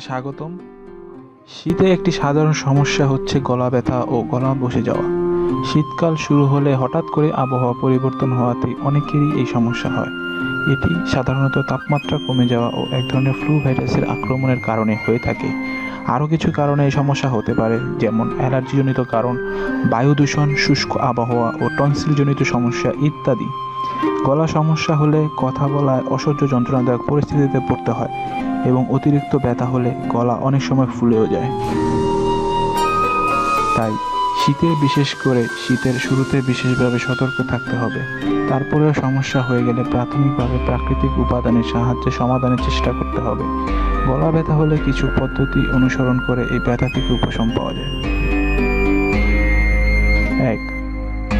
স্বাগতম। শীতে একটি সাধারণ সমস্যা হচ্ছে গলা ব্যথা ও গলা বসে যাওয়া। শীতকাল শুরু হলে হঠাৎ করে আবহাওয়া পরিবর্তন হওয়াতে অনেকেরই এই সমস্যা হয়। এটি সাধারণত তাপমাত্রা কমে যাওয়া ও এক ধরনের ফ্লু ভাইরাসের আক্রমণের কারণে হয়ে থাকে। আরও কিছু কারণে এই সমস্যা হতে পারে, যেমন অ্যালার্জিজনিত কারণ বায়ু দূষণ শুষ্ক আবহাওয়া ও টনসিলজনিত সমস্যা ইত্যাদি। গলা সমস্যা হলে কথা বলায় অসহ্য যন্ত্রণাদায়ক পরিস্থিতিতে পড়তে হয় এবং অতিরিক্ত ব্যথা হলে গলা অনেক সময় ফুলেও যায়। তাই শীতে বিশেষ করে শীতের শুরুতে বিশেষভাবে সতর্ক থাকতে হবে। তারপরেও সমস্যা হয়ে গেলে প্রাথমিকভাবে প্রাকৃতিক উপাদানের সাহায্যে সমাধানের চেষ্টা করতে হবে। গলা ব্যথা হলে কিছু পদ্ধতি অনুসরণ করে এই ব্যথা থেকে উপশম পাওয়া যায়। এক,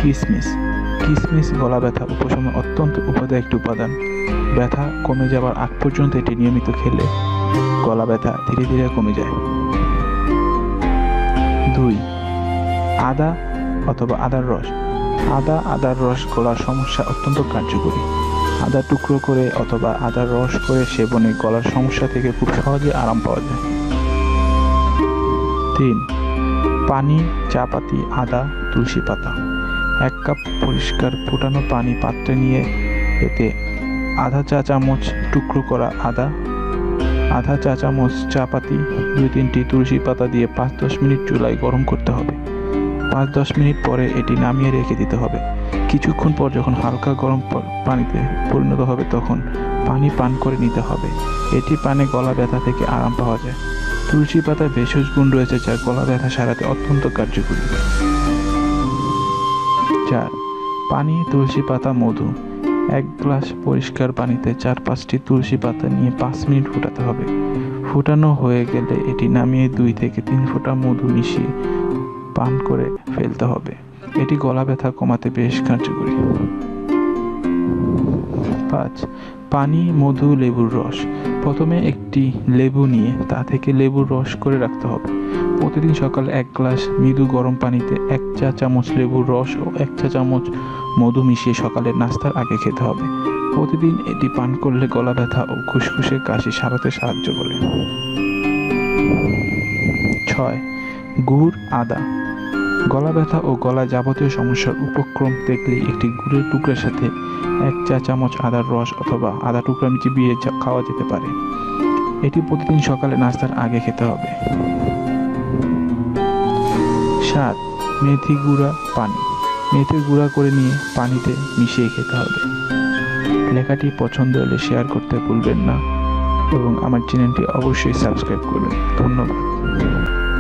কিসমিস। কিসমিস, গলা ব্যথা উপশমে অত্যন্ত উপদায় একটি উপাদান। ব্যথা কমে যাওয়ার আগ পর্যন্ত এটি নিয়মিত খেলে গলা ব্যথা ধীরে ধীরে কমে যায়। দুই, আদা অথবা আদার রস। আদা, আদার রস গলার সমস্যা অত্যন্ত কার্যকরী। আদা টুকরো করে অথবা আদার রস করে সেবনে গলার সমস্যা থেকে খুব সহজে আরাম পাওয়া যায়। তিন, পানি, চা পাতি, আদা, তুলসী পাতা। এক কাপ পরিষ্কার ফুটানো পানি পাত্রে নিয়ে এতে আধা চা চামচ টুকরো করা আদা, আধা চা চামচ চা পাতি দুই তিনটি তুলসী পাতা দিয়ে পাঁচ দশ মিনিট চুলায় গরম করতে হবে। পাঁচ দশ মিনিট পরে এটি নামিয়ে রেখে দিতে হবে। কিছুক্ষণ পর যখন হালকা গরম পানিতে পরিণত হবে তখন পানি পান করে নিতে হবে। এটি পানে গলা ব্যথা থেকে আরাম পাওয়া যায়। তুলসী পাতায় ভেষজ গুণ রয়েছে যা গলা ব্যথা সারাতে অত্যন্ত কার্যকরী। চার পানি, তুলসী পাতা, মধু। এক গ্লাস পরিষ্কার পানিতে চার পাঁচটি তুলসী পাতা নিয়ে পাঁচ মিনিট ফুটাতে হবে। ফুটানো হয়ে গেলে এটি নামিয়ে দুই থেকে তিন ফোঁটা মধু মিশিয়ে পান করে ফেলতে হবে। এটি গলা ব্যথা কমাতে বেশ কার্যকরী। পাঁচ পানি, মধু, লেবুর রস। প্রথমে একটি লেবু নিয়ে তা থেকে লেবুর রস করে রাখতে হবে। প্রতিদিন সকালে এক গ্লাস মৃদু গরম পানিতে এক চা চামচ লেবুর রস ও এক চা চামচ মধু মিশিয়ে সকালের নাস্তার আগে খেতে হবে। প্রতিদিন এটি পান করলে গলা ব্যথা ও খুসখুসে কাশি সারাতে সাহায্য করে। ছয়, গুড়, আদা। গলা ব্যথা ও গলা যাবতীয় সমস্যার উপক্রম দেখলে একটি গুড়ের টুকরার সাথে এক চা চামচ আদার রস অথবা আদা টুকরা চিবিয়ে খাওয়া যেতে পারে। এটি প্রতিদিন সকালে নাস্তার আগে খেতে হবে। সাত, মেথি গুঁড়া পানি। মেথি গুঁড়া করে নিয়ে পানিতে মিশিয়ে খেতে হবে। লেখাটি পছন্দ হলে শেয়ার করতে ভুলবেন না এবং আমার চ্যানেলটি অবশ্যই সাবস্ক্রাইব করবেন। ধন্যবাদ।